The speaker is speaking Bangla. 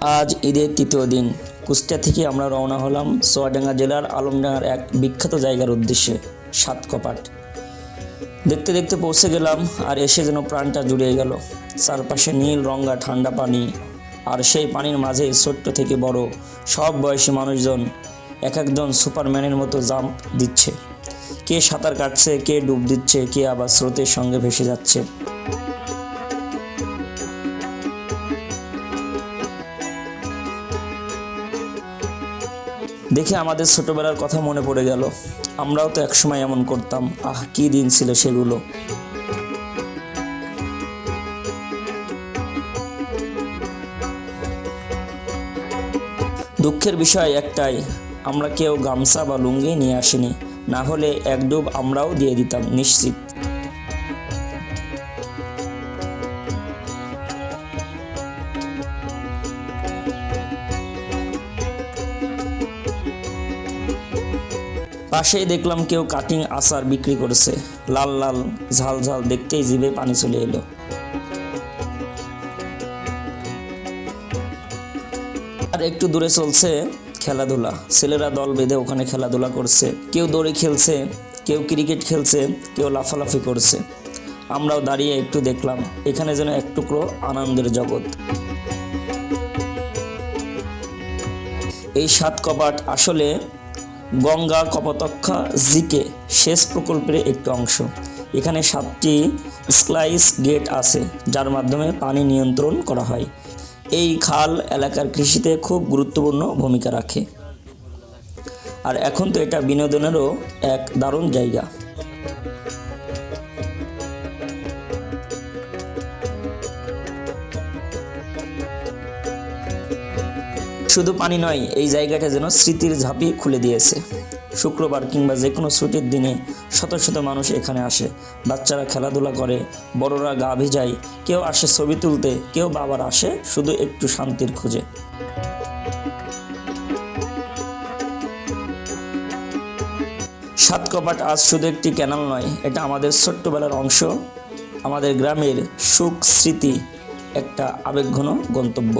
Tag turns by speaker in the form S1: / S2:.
S1: আজ ঈদের তৃতীয় দিন। কুষ্টিয়া থেকে আমরা রওনা হলাম সোয়াডাঙ্গা জেলার আলমডাঙ্গার এক বিখ্যাত জায়গার উদ্দেশ্যে সাত কপাট দেখতে দেখতে পৌঁছে গেলাম আর এসে যেন প্রাণটা জুড়িয়ে গেল। চারপাশে নীল রঙা ঠান্ডা পানি আর সেই পানির মাঝে ছোট্ট থেকে বড় সব বয়সী মানুষজন এক একজন সুপারম্যানের মতো জাম্প দিচ্ছে। কে সাঁতার কাটছে, কে ডুব দিচ্ছে, কে আবার স্রোতের সঙ্গে ভেসে যাচ্ছে। দেখে আমাদের ছোটবেলার কথা মনে পড়ে গেল। আমরাও তো একসময় এমন করতাম। আহ, কি দিন ছিল সেগুলো। দুঃখের বিষয় একটাই, আমরা কেউ গামছা বা লুঙ্গি নিয়ে আসিনি। না হলে এক ডুব আমরাও দিয়ে দিতাম, নিশ্চিত। পাশেই দেখলাম কেউ কাটিং আচার বিক্রি করেছে। লাল লাল, ঝাল ঝাল দেখতেই জিভে পানি চলে এলো। আর একটু দূরে চলছে খেলাধুলা। ছেলেরা দল বেঁধে ওখানে খেলাধুলা করছে। কেউ দড়ি খেলছে, কেউ ক্রিকেট খেলছে, কেউ লাফালাফি করছে। আমরাও দাঁড়িয়ে একটু দেখলাম, এখানে যেন এক টুকরো আনন্দের জগৎ। এই সাত কপাট আসলে গঙ্গা কপতক্ষা জিকে সেচ প্রকল্পের একটি অংশ। এখানে সাতটি স্লাইস গেট আছে, যার মাধ্যমে পানি নিয়ন্ত্রণ করা হয়। এই খাল এলাকার কৃষিতে খুব গুরুত্বপূর্ণ ভূমিকা রাখে। আর এখন তো এটা বিনোদনেরও এক দারুণ জায়গা। শুধু পানি নয়, এই জায়গাটা যেন স্মৃতির ঝাঁপি খুলে দিয়েছে। শুক্রবার কিংবা যে কোনো ছুটির দিনে শত শত মানুষ এখানে আসে। বাচ্চারা খেলাধুলা করে, বড়রা গা ভিজায়, কেউ আসে ছবি তুলতে, কেউ বাবার আসে শুধু একটু শান্তির খুঁজে। সাত কপাট আজ শুধু একটি ক্যানাল নয়, এটা আমাদের ছোট্টবেলার অংশ। আমাদের গ্রামের সুখ স্মৃতি একটা আবেগঘন গন্তব্য।